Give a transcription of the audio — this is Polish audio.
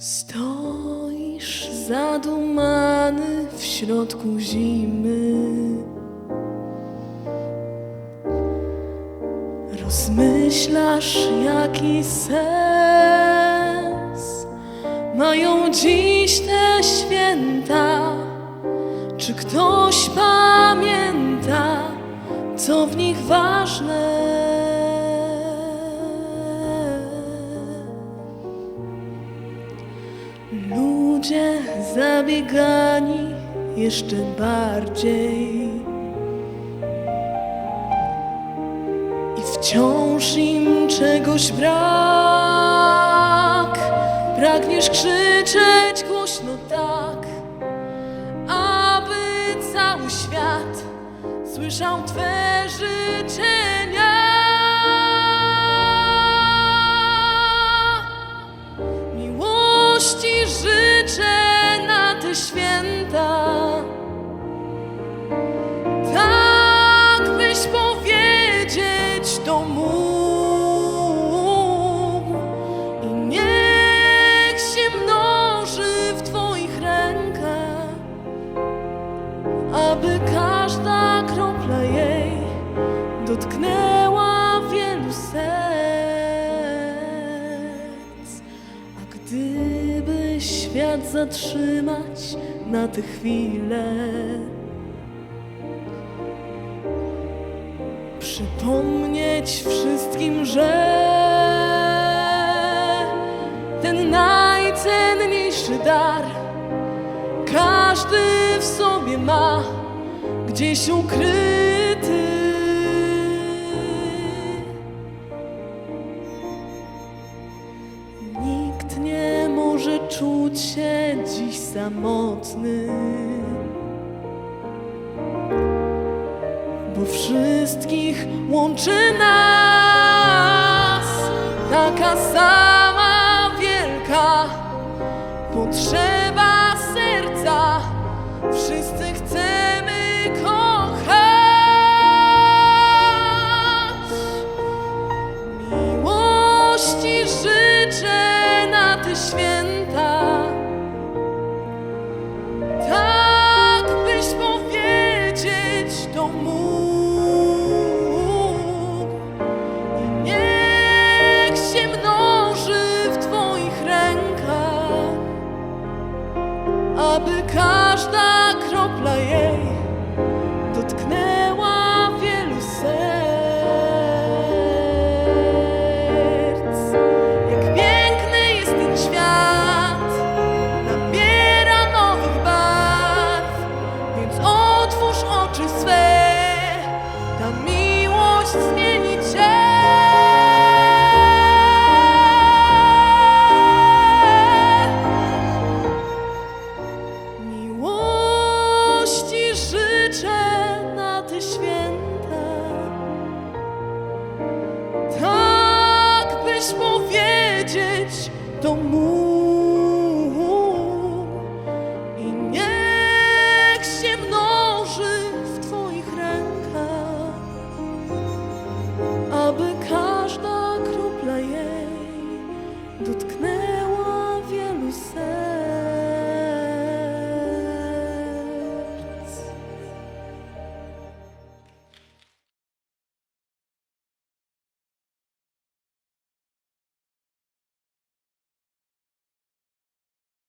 Stoisz zadumany w środku zimy. Rozmyślasz, jaki sens mają dziś te święta. Czy ktoś pamięta, co w nich ważne? Ludzie zabiegani jeszcze bardziej i wciąż im czegoś brak. Pragniesz krzyczeć głośno tak, aby cały świat słyszał Twe życzenia. Życzę na te święta. Tak byś powiedzieć to mógł i niech się mnoży w Twoich rękach, aby każda kropla jej dotknęła świat zatrzymać na tę chwilę, przypomnieć wszystkim, że ten najcenniejszy dar każdy w sobie ma gdzieś ukryty. Nikt nie może czuć się dziś samotny. bo wszystkich łączy nas taka sama wielka potrzeba aby każda kropla jej to i niech się mnoży w Twoich rękach, aby każda kropla jej dotknęła.